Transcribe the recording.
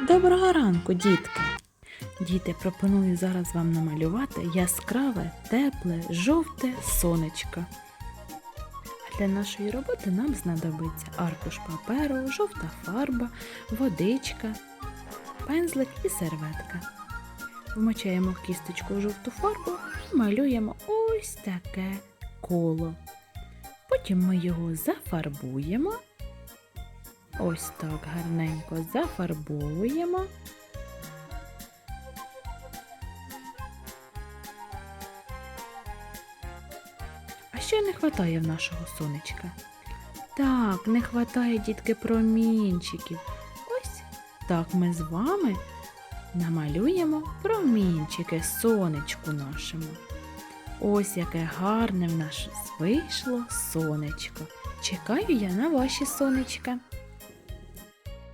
Доброго ранку, дітки! Діти, пропоную зараз вам намалювати яскраве, тепле, жовте сонечко. А для нашої роботи нам знадобиться аркуш паперу, жовта фарба, водичка, пензлик і серветка. Вмочаємо кісточку в жовту фарбу і малюємо ось таке коло. Потім ми його зафарбуємо. Ось так гарненько зафарбовуємо. А що не вистачає в нашого сонечка? Так, не вистачає дітки промінчиків. Ось так ми з вами намалюємо промінчики сонечку нашому. Ось яке гарне в нас вийшло сонечко. Чекаю я на ваші сонечка.